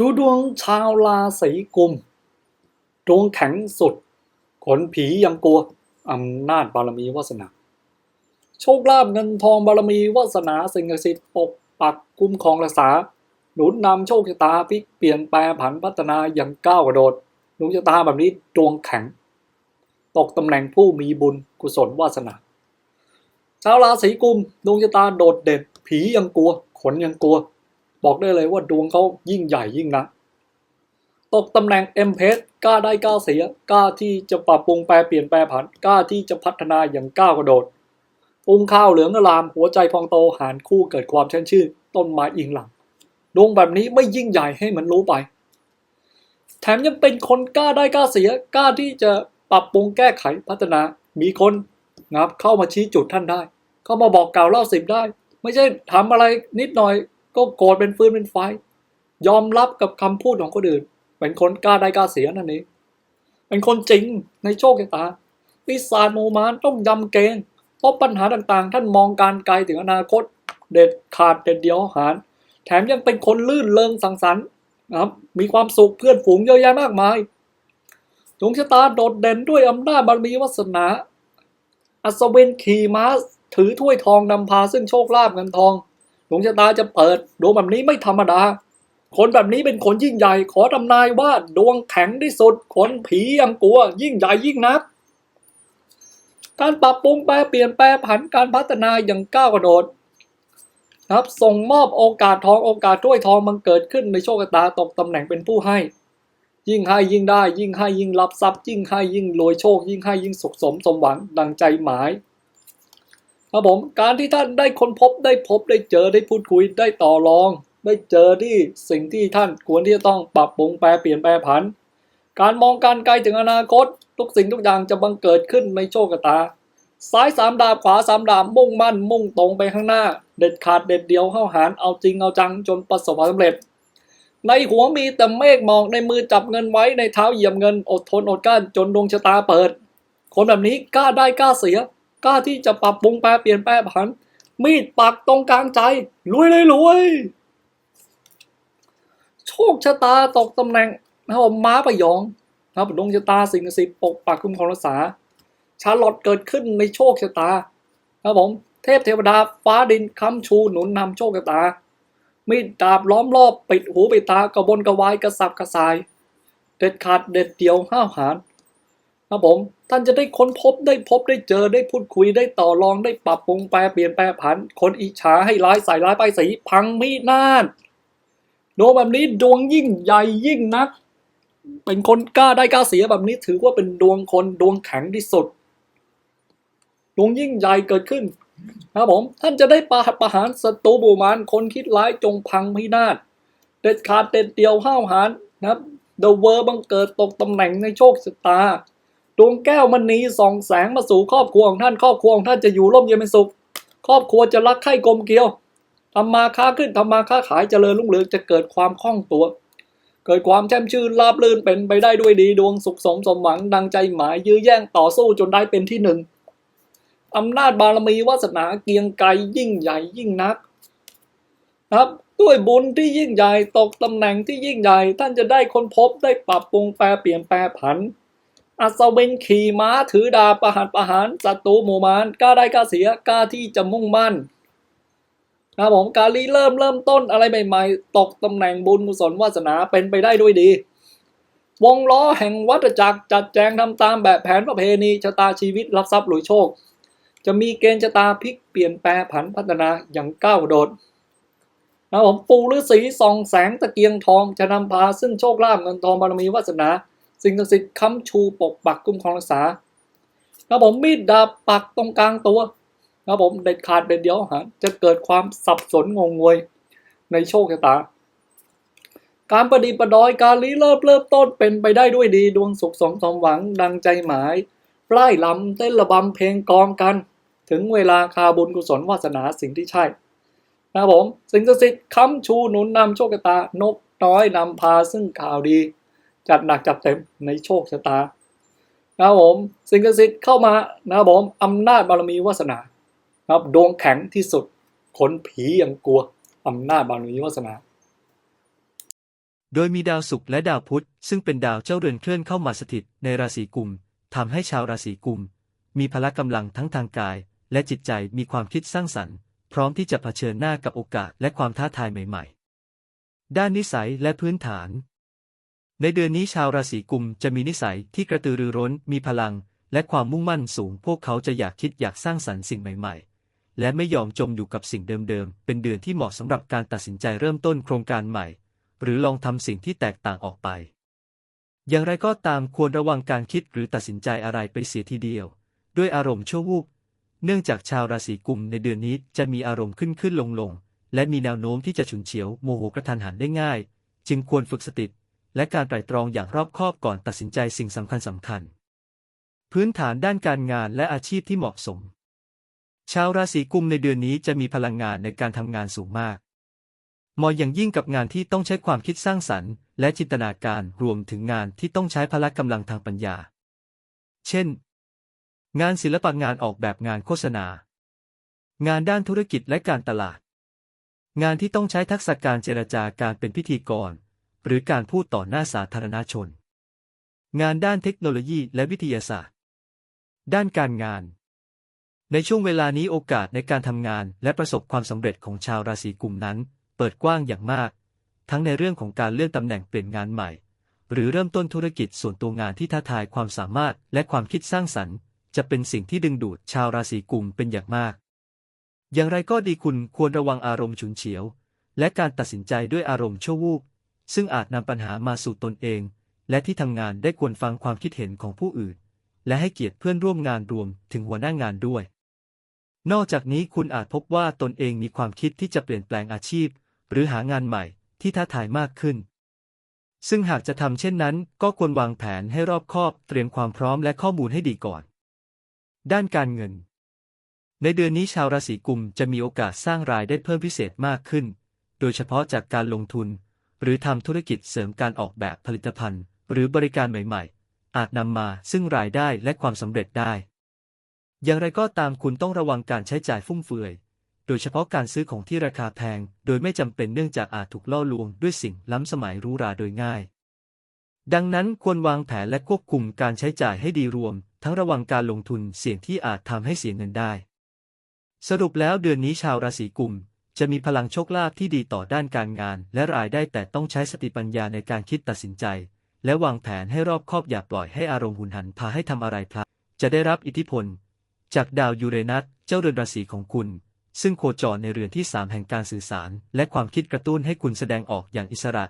ดูดวงชาวราศีกุม ดวงแข็งสุด ขนผียังกลัว อำนาจบารมีวาสนา โชคลาภเงินทองบารมีวาสนาสิ่งศักดิ์สิทธิ์ปกปักคุ้มครองรักษา หนุนนำโชคชะตาพลิกเปลี่ยนแปลผันพัฒนาอย่างก้าวกระโดดดวงชะตาแบบนี้ดวงแข็ง ตกตำแหน่งผู้มีบุญกุศลวาสนา ชาวราศีกุมดวงชะตาโดดเด่นผียังกลัว ขนยังกลัว บอกได้เลยว่าดวงเขายิ่งใหญ่ยิ่งนะตกตำแหน่งเอ็มเพสกล้าได้กล้าเสียกล้าที่จะปรับปรุงแปลเปลี่ยนแปลผันกล้าที่จะพัฒนาอย่างก้าวกระโดดปรุงข้าวเหลืองอลามหัวใจพองโตหารคู่เกิดความเช่นชื่นต้นไม้อิงหลังดวงแบบนี้ไม่ยิ่งใหญ่ให้มันรู้ไป แถมยังเป็นคนกล้าได้กล้าเสียกล้าที่จะปรับปรุงแก้ไขพัฒนา มีคนนะครับเข้ามาชี้จุดท่านได้ เข้ามาบอกกล่าวเล่าสิบได้ ไม่ใช่ทำอะไรนิดหน่อย ก็โกรธเป็นฟืนเป็นไฟ ยอมรับกับคำพูดของคนอื่น เป็นคนกล้าได้กล้าเสียนั่นเองเป็นคนจริงในโชคชะตาปีศาจโมมานต้องยำเกรงเพราะปัญหาต่างๆ ท่านมองการไกลถึงอนาคต เด็ดขาดเด็ดเดียวหาร แถมยังเป็นคนลื่นเริงสังสรรค์นะครับมีความสุขเพื่อนฝูงเยอะแยะมากมายดวงชะตาโดดเด่นด้วยอำนาจบารมีวาสนา อัศวินขี่ม้าถือถ้วยทองนำพาซึ่งโชคลาภเงินทอง ดวงชะตาจะเปิด ดวงแบบนี้ไม่ธรรมดา คนแบบนี้เป็นคนยิ่งใหญ่ ขอทำนายว่าดวงแข็งที่สุด คนผียังกลัว ยิ่งใหญ่ยิ่งนัก การปรับปรุงแปลเปลี่ยนแปลผันการพัฒนาอย่างก้าวกระโดดนะครับส่งมอบโอกาสทองโอกาสถ้วยทองมันเกิดขึ้นในโชคชะตาตกตำแหน่งเป็นผู้ให้ ยิ่งให้ยิ่งได้ ยิ่งให้ยิ่งรับทรัพย์ยิ่งให้ยิ่งรวยโชค ยิ่งให้ยิ่งสุขสมสมหวังดังใจหมาย ครับผมการที่ท่านได้ค้นพบได้พบได้เจอได้พูดคุยได้ต่อรอง ได้เจอที่สิ่งที่ท่านควรที่จะต้องปรับปรุงแปลเปลี่ยนแปลผัน การมองการไกลถึงอนาคต ทุกสิ่งทุกอย่างจะบังเกิดขึ้นในโชคชะตา ซ้ายสามดาบขวาสามดาบมุ่งมั่น มุ่งตรงไปข้างหน้า เด็ดขาดเด็ดเดียวเข้าหารเอาจริงเอาจังจนประสบความสำเร็จ ในหัวมีแต่เมฆหมอกในมือจับเงินไว้ในเท้าเหยียบเงินอดทนอดกลั้นจนดวงชะตาเปิด คนแบบนี้กล้าได้กล้าเสีย กล้าที่จะปรับปรุงแปลเปลี่ยนแปลผัน มีดปักตรงกลางใจรวยเลยรวยโชคชะตาตกตำแหน่งนะครับม้าประยองนะครับดวงชะตาสิ่งศักดิ์สิทธิ์ปกปักคุ้มครองรักษาชาลอตเกิดขึ้นในโชคชะตาครับผมเทพเทวดาฟ้าดินค้ำชูหนุนนำโชคชะตา มีดดาบล้อมรอบปิดหูปิดตากระบนกระวายกระสับกระสาย เด็ดขาดเด็ดเดียวห้าวหาญครับผม ท่านจะได้ค้นพบได้พบได้เจอได้พูดคุยได้ต่อรองได้ปรับปรุงแปลเปลี่ยนแปลผัน คนอิจฉาให้ร้ายใส่ร้ายป้ายสีพังมินาศดวงแบบนี้ดวงยิ่งใหญ่ยิ่งนัก เป็นคนกล้าได้กล้าเสียแบบนี้ถือว่าเป็นดวงคนดวงแข็งที่สุด ดวงยิ่งใหญ่เกิดขึ้นครับผมท่านจะได้ปราบประหารศัตรูบูมานคนคิดร้ายจงพังพินาศเด็ดขาดเด็ดเดียวห้าวหาญนะครับเดอะเวอร์บังเกิดตกตำแหน่งในโชคชะตา ดวงแก้วมณีส่องแสงมาสู่ครอบครัวของท่านครอบครัวของท่านจะอยู่ร่มเย็นเป็นสุข ครอบครัวจะรักใคร่กลมเกลียวทำมาค้าขึ้นทำมาค้าขายเจริญรุ่งเรืองจะเกิดความคล่องตัว เกิดความแช่มชื่นราบรื่นเป็นไปได้ด้วยดีดวงสุขสมสมหวังดังใจหมายยื้อแย่งต่อสู้จนได้เป็นที่หนึ่งอำนาจบารมีวาสนาเกียงไกรยิ่งใหญ่ยิ่งนักครับด้วยบุญที่ยิ่งใหญ่ตกตำแหน่งที่ยิ่งใหญ่ ท่านจะได้ค้นพบได้ปรับปรุงแปลเปลี่ยนแปลผัน อัศวินขี่ม้าถือดาบประหารประหารศัตรูหมู่มานกล้าได้กล้าเสียกล้าที่จะมุ่งมั่นนะผมการีเริ่มเริ่มต้นอะไรใหม่ๆ ตกตำแหน่งบุญกุศลวาสนาเป็นไปได้ด้วยดี วงล้อแห่งวัฏจักรจัดแจงทำตามแบบแผนประเพณีชะตาชีวิตรับทรัพย์หลุยโชค จะมีเกณฑ์ชะตาพลิกเปลี่ยนแปลผันพัฒนาอย่างก้าวโดดนะผมปูฤาษีส่องแสงตะเกียงทองจะนำพาซึ่งโชคลาภเงินทองบารมีวาสนา สิ่งศักดิ์สิทธิ์ค้ำชูปกปักคุ้มครองรักษาครับผมมีดดาบปักตรงกลางตัวครับผมเด็ดขาดเด็ดเดียวหาจะเกิดความสับสนงงงวยในโชคชะตา การประดิษฐ์ประดอยการลี้เริ่มเริ่มต้นเป็นไปได้ด้วยดีดวงสุขสมสมหวังดังใจหมายปล้ายลำเต้นระบำเพลงกองกัน ถึงเวลาคาบุญกุศลวาสนาสิ่งที่ใช่นะครับผมสิ่งศักดิ์สิทธิ์ค้ำชูหนุนนำโชคชะตานกน้อยนำพาซึ่งข่าวดี จัดหนักจัดเต็มในโชคชะตานะครับผมสิ่งศักดิ์สิทธิ์เข้ามานะครับผมอำนาจบารมีวาสนาครับดวงแข็งที่สุดขนผียังกลัวอำนาจบารมีวาสนา โดยมีดาวศุกร์และดาวพุธ ซึ่งเป็นดาวเจ้าเรือนเคลื่อนเข้ามาสถิตในราศีกุมทำให้ชาวราศีกุม มีพละกำลังทั้งทางกาย และจิตใจมีความคิดสร้างสรรค์ พร้อมที่จะเผชิญหน้ากับโอกาสและความท้าทายใหม่ ๆ ด้านนิสัยและพื้นฐาน ในเดือนนี้ชาวราศีกุมจะมีนิสัยที่กระตือรือร้น มีพลัง และความมุ่งมั่นสูง พวกเขาจะอยากคิดอยากสร้างสรรค์สิ่งใหม่ ๆ และไม่ยอมจมอยู่กับสิ่งเดิมๆ เป็นเดือนที่เหมาะสำหรับการตัดสินใจเริ่มต้นโครงการใหม่ หรือลองทำสิ่งที่แตกต่างออกไป อย่างไรก็ตามควรระวังการคิดหรือตัดสินใจอะไรไปเสียทีเดียว ด้วยอารมณ์ชั่ววูบ เนื่องจากชาวราศีกุมในเดือนนี้จะมีอารมณ์ขึ้นขึ้นลงลงและมีแนวโน้มที่จะฉุนเฉียวโมโหกระทันหันได้ง่าย จึงควรฝึกสติ และการไตร่ตรองอย่างรอบคอบก่อนตัดสินใจสิ่งสำคัญสำคัญ พื้นฐานด้านการงานและอาชีพที่เหมาะสม ชาวราศีกุมในเดือนนี้จะมีพลังงานในการทำงานสูงมาก เหมาะอย่างยิ่งกับงานที่ต้องใช้ความคิดสร้างสรรค์ และจินตนาการรวมถึงงานที่ต้องใช้พละกำลังทางปัญญา เช่น งานศิลปะงานออกแบบงานโฆษณา งานด้านธุรกิจและการตลาดงานที่ต้องใช้ทักษะการเจรจาการเป็นพิธีกร หรือการพูดต่อหน้าสาธารณชน งานด้านเทคโนโลยีและวิทยาศาสตร์ ด้านการงาน ในช่วงเวลานี้โอกาสในการทำงานและประสบความสำเร็จของชาวราศีกุมนั้น เปิดกว้างอย่างมาก ทั้งในเรื่องของการเลื่อนตำแหน่งเปลี่ยนงานใหม่ หรือเริ่มต้นธุรกิจส่วนตัวงานที่ท้าทายความสามารถและความคิดสร้างสรรค์ จะเป็นสิ่งที่ดึงดูดชาวราศีกุมเป็นอย่างมาก อย่างไรก็ดีคุณควรระวังอารมณ์ฉุนเฉียว และการตัดสินใจด้วยอารมณ์ชั่ววูบ ซึ่งอาจนำปัญหามาสู่ตนเอง และที่ทำงานได้ควรฟังความคิดเห็นของผู้อื่น และให้เกียรติเพื่อนร่วมงานรวมถึงหัวหน้างานด้วย นอกจากนี้คุณอาจพบว่าตนเองมีความคิดที่จะเปลี่ยนแปลงอาชีพ หรือหางานใหม่ที่ท้าทายมากขึ้น ซึ่งหากจะทำเช่นนั้น ก็ควรวางแผนให้รอบคอบเตรียมความพร้อมและข้อมูลให้ดีก่อน ด้านการเงิน ในเดือนนี้ชาวราศีกุมจะมีโอกาสสร้างรายได้เพิ่มพิเศษมากขึ้น โดยเฉพาะจากการลงทุน หรือทำธุรกิจเสริมการออกแบบผลิตภัณฑ์ หรือบริการใหม่ๆ อาจนำมาซึ่งรายได้และความสำเร็จได้ อย่างไรก็ตามคุณต้องระวังการใช้จ่ายฟุ่มเฟือย โดยเฉพาะการซื้อของที่ราคาแพง โดยไม่จำเป็นเนื่องจากอาจถูกล่อลวงด้วยสิ่งล้ำสมัยรู้ราโดยง่าย ดังนั้นควรวางแผนและควบคุมการใช้จ่ายให้ดีรวม ทั้งระวังการลงทุนเสี่ยงที่อาจทำให้เสียเงินได้ สรุปแล้วเดือนนี้ชาวราศีกุม จะมีพลังโชคลาภที่ดีต่อด้านการงาน และรายได้แต่ต้องใช้สติปัญญาในการคิดตัดสินใจ และวางแผนให้รอบคอบอย่าปล่อยให้อารมณ์หุนหันพาให้ทำอะไรพลาดจะได้รับอิทธิพล จากดาวยูเรนัสเจ้าเรือนราศีของคุณ ซึ่งโคจรในเรือนที่ 3 แห่งการสื่อสาร และความคิดกระตุ้นให้คุณแสดงออกอย่างอิสระ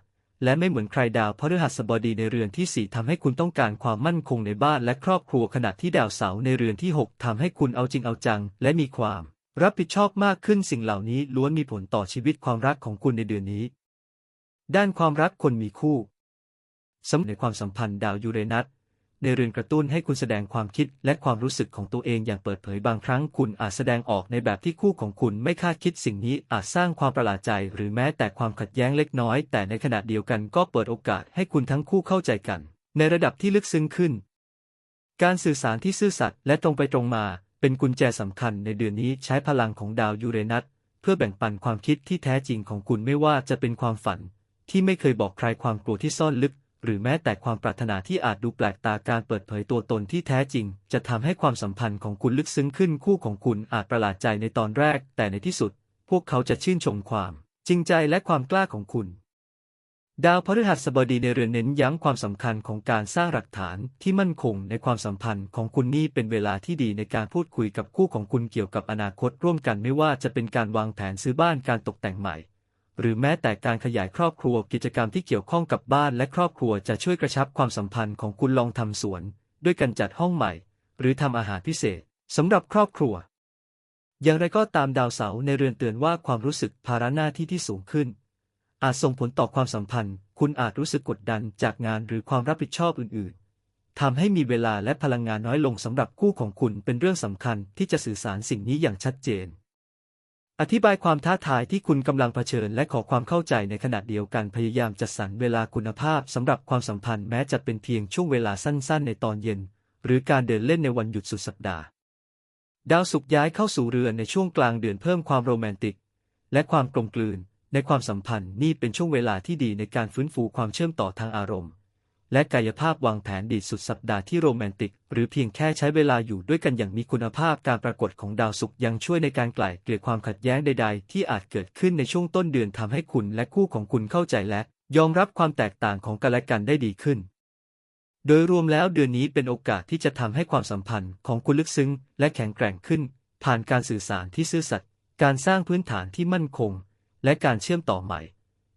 และไม่เหมือนใครดาวพฤหัสบดีในเรือนที่ 4ทำให้คุณต้องการความมั่นคงในบ้านและครอบครัวขณะที่ดาวเสาร์ในเรือนที่ 6ทำให้คุณเอาจริงเอาจัง และมีความ รับผิดชอบมากขึ้นสิ่งเหล่านี้ล้วนมีผลต่อชีวิตความรักของคุณในเดือนนี้ ด้านความรักคนมีคู่สำหรับในความสัมพันธ์ดาวยูเรนัสในเรือนกระตุ้นให้คุณแสดงความคิดและความรู้สึกของตัวเองอย่างเปิดเผยบางครั้งคุณอาจแสดงออกในแบบที่คู่ของคุณไม่คาดคิดสิ่งนี้อาจสร้างความประหลาดใจ หรือแม้แต่ความขัดแย้งเล็กน้อย แต่ในขณะเดียวกันก็เปิดโอกาสให้คุณทั้งคู่เข้าใจกัน ในระดับที่ลึกซึ้งขึ้น การสื่อสารที่ซื่อสัตย์และตรงไปตรงมา เป็นกุญแจสำคัญในเดือนนี้ใช้พลังของดาวยูเรนัสเพื่อแบ่งปันความคิดที่แท้จริงของคุณไม่ว่าจะเป็นความฝัน ที่ไม่เคยบอกใครความกลัวที่ซ่อนลึก หรือแม้แต่ความปรารถนาที่อาจดูแปลกตาการเปิดเผยตัวตนที่แท้จริง จะทำให้ความสัมพันธ์ของคุณลึกซึ้งขึ้นคู่ของคุณอาจประหลาดใจในตอนแรก แต่ในที่สุด พวกเขาจะชื่นชมความ จริงใจและความกล้าของคุณ ดาวพฤหัสบดีในเรือนเน้นย้ำความสำคัญของการสร้างหลักฐานที่มั่นคงในความสัมพันธ์ของคุณนี่เป็นเวลาที่ดีในการพูดคุยกับคู่ของคุณเกี่ยวกับอนาคตร่วมกันไม่ว่าจะเป็นการวางแผนซื้อบ้านการตกแต่งใหม่ หรือแม้แต่การขยายครอบครัวกิจกรรมที่เกี่ยวข้องกับบ้านและครอบครัวจะช่วยกระชับความสัมพันธ์ของคุณลองทำสวน ด้วยการจัดห้องใหม่ หรือทำอาหารพิเศษสำหรับครอบครัว อย่างไรก็ตามดาวเสาร์ในเรือนเตือนว่าความรู้สึกภาระหน้าที่ที่สูงขึ้น อาจส่งผลต่อความสัมพันธ์ คุณอาจรู้สึกกดดันจากงานหรือความรับผิดชอบอื่น ๆ ทำให้มีเวลาและพลังงานน้อยลงสำหรับคู่ของคุณเป็นเรื่องสำคัญที่จะสื่อสารสิ่งนี้อย่างชัดเจน อธิบายความท้าทายที่คุณกำลังเผชิญและขอความเข้าใจในขณะเดียวกันพยายามจัดสรรเวลาคุณภาพสำหรับความสัมพันธ์แม้จะเป็นเพียงช่วงเวลาสั้น ๆ ในตอนเย็น หรือการเดินเล่นในวันหยุดสุดสัปดาห์ ดาวศุกร์ย้ายเข้าสู่เรือนในช่วงกลางเดือนเพิ่มความโรแมนติก และความกลมกลืน ในความสัมพันธ์นี่เป็นช่วงเวลาที่ดีในการฟื้นฟูความเชื่อมต่อทางอารมณ์ และกายภาพวางแผนดีสุดสัปดาห์ที่โรแมนติก หรือเพียงแค่ใช้เวลาอยู่ด้วยกันอย่างมีคุณภาพการปรากฏของดาวศุกร์ยังช่วยในการไกล่เกลี่ยความขัดแย้งใด ๆ ที่อาจเกิดขึ้นในช่วงต้นเดือนทำให้คุณและคู่ของคุณเข้าใจและยอมรับความแตกต่างของกันและกันได้ดีขึ้น โดยรวมแล้วเดือนนี้เป็นโอกาสที่จะทำให้ความสัมพันธ์ของคุณลึกซึ้ง และแข็งแกร่งขึ้น ผ่านการสื่อสารที่ซื่อสัตย์การสร้างพื้นฐานที่มั่นคง และการเชื่อมต่อใหม่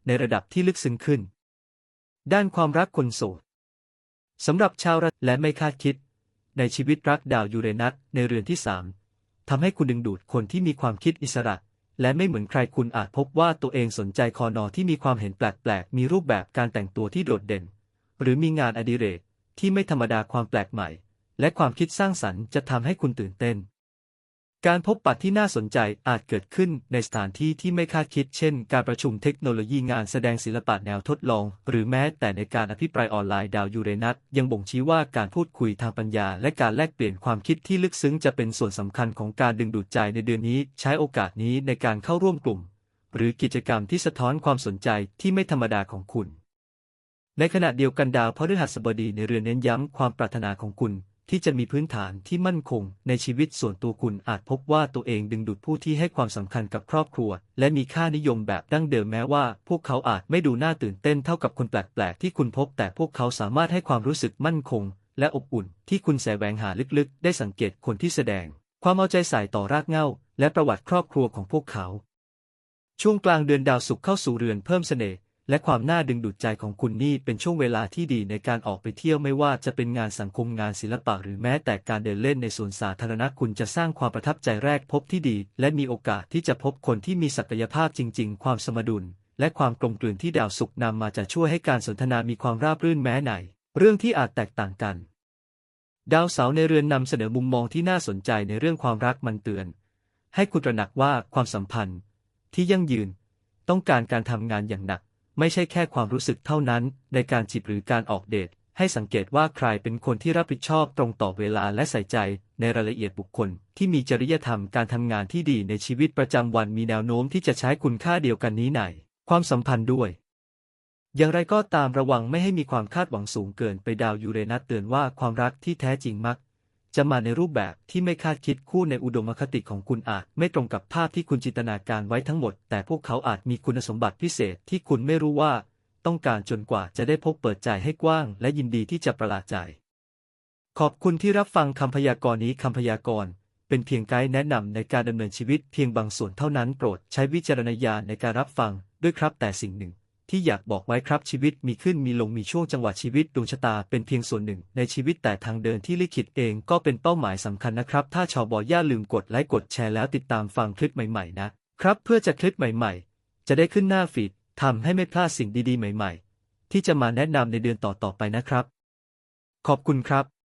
ในระดับที่ลึกซึ้งขึ้น ด้านความรักคนโสดสำหรับชาวราศีและไม่คาดคิด ในชีวิตรักดาวยูเรนัสในเรือนที่สามทำให้คุณดึงดูดคนที่มีความคิดอิสระ และไม่เหมือนใครคุณอาจพบว่าตัวเองสนใจคอนอที่มีความเห็นแปลกๆ มีรูปแบบการแต่งตัวที่โดดเด่น หรือมีงานอดิเรกที่ไม่ธรรมดาความแปลกใหม่ และความคิดสร้างสรรค์จะทำให้คุณตื่นเต้น การพบปะที่น่าสนใจอาจเกิดขึ้นในสถานที่ที่ไม่คาดคิด เช่น การประชุมเทคโนโลยีงานแสดงศิลปะแนวทดลอง หรือแม้แต่ในการอภิปรายออนไลน์ดาวยูเรนัสยังบ่งชี้ว่าการพูดคุยทางปัญญา และการแลกเปลี่ยนความคิดที่ลึกซึ้งจะเป็นส่วนสำคัญของการดึงดูดใจในเดือนนี้ ใช้โอกาสนี้ในการเข้าร่วมกลุ่ม หรือกิจกรรมที่สะท้อนความสนใจที่ไม่ธรรมดาของคุณ ในขณะเดียวกันดาวพฤหัสบดีในเรือนเน้นย้ำความปรารถนาของคุณ ที่จะมีพื้นฐานที่มั่นคง ในชีวิตส่วนตัวคุณอาจพบว่าตัวเองดึงดูดผู้ที่ให้ความสำคัญกับครอบครัว และมีค่านิยมแบบดั้งเดิมแม้ว่า พวกเขาอาจไม่ดูน่าตื่นเต้นเท่ากับคนแปลกๆที่คุณพบ แต่พวกเขาสามารถให้ความรู้สึกมั่นคง และอบอุ่น ที่คุณแสวงหาลึกๆ ได้สังเกตคนที่แสดง ความเอาใจใส่ต่อรากเหง้า และประวัติครอบครัวของพวกเขา ช่วงกลางเดือนดาวศุกร์เข้าสู่เรือนเพิ่มเสน่ห์ และความน่าดึงดูดใจของคุณนี่เป็นช่วงเวลาที่ดีในการออกไปเที่ยวไม่ว่าจะเป็นงานสังคมงานศิลปะหรือแม้แต่การเดินเล่นในสวนสาธารณะคุณจะสร้างความประทับใจแรกพบที่ดี และมีโอกาสที่จะพบคนที่มีศักยภาพจริง ๆ ความสมดุล และความกลมกลืนที่ดาวศุกนำมาจะช่วยให้การสนทนามีความราบรื่นแม้ในเรื่องที่อาจแตกต่างกัน ดาวเสาในเรือนนำเสนอมุมมองที่น่าสนใจในเรื่องความรักมันเตือน ให้คุณตระหนักว่าความสัมพันธ์ ที่ยั่งยืน ต้องการการทำงานอย่างหนัก ไม่ใช่แค่ความรู้สึกเท่านั้น ในการจีบหรือการออกเดทให้สังเกตว่าใครเป็นคนที่รับผิดชอบตรงต่อเวลาและใส่ใจในรายละเอียดบุคคล ที่มีจริยธรรมการทำงานที่ดีในชีวิตประจำวันมีแนวโน้มที่จะใช้คุณค่าเดียวกันนี้ในความสัมพันธ์ด้วย อย่างไรก็ตามระวังไม่ให้มีความคาดหวังสูงเกินไปดาวยูเรนัสเตือนว่าความรักที่แท้จริงมัก จะมาในรูปแบบที่ไม่คาดคิดคู่ในอุดมคติของคุณอาจไม่ตรงกับภาพที่คุณจินตนาการไว้ทั้งหมด แต่พวกเขาอาจมีคุณสมบัติพิเศษที่คุณไม่รู้ว่า ต้องการจนกว่าจะได้พบเปิดใจให้กว้าง และยินดีที่จะประหลาดใจ ขอบคุณที่รับฟังคำพยากรณ์นี้คำพยากรณ์เป็นเพียงไกด์แนะนำในการดำเนินชีวิตเพียงบางส่วนเท่านั้นโปรดใช้วิจารณญาณในการรับฟังด้วยครับแต่สิ่งหนึ่ง ที่อยากบอกไว้ครับชีวิตมีขึ้นมีลงมีช่วงจังหวะชีวิตดวงชะตาเป็นเพียงส่วนหนึ่ง ในชีวิตแต่ทางเดินที่ลิขิตเองก็เป็นเป้าหมายสำคัญนะครับ ถ้าชาวบอย่าลืมกดไลค์กดแชร์แล้วติดตามฟังคลิปใหม่ๆนะครับ เพื่อจะคลิปใหม่ ๆ จะได้ขึ้นหน้าฟีดทำให้ไม่พลาดสิ่งดีๆ ใหม่ ๆ ที่จะมาแนะนำในเดือนต่อๆไปนะครับ ขอบคุณครับ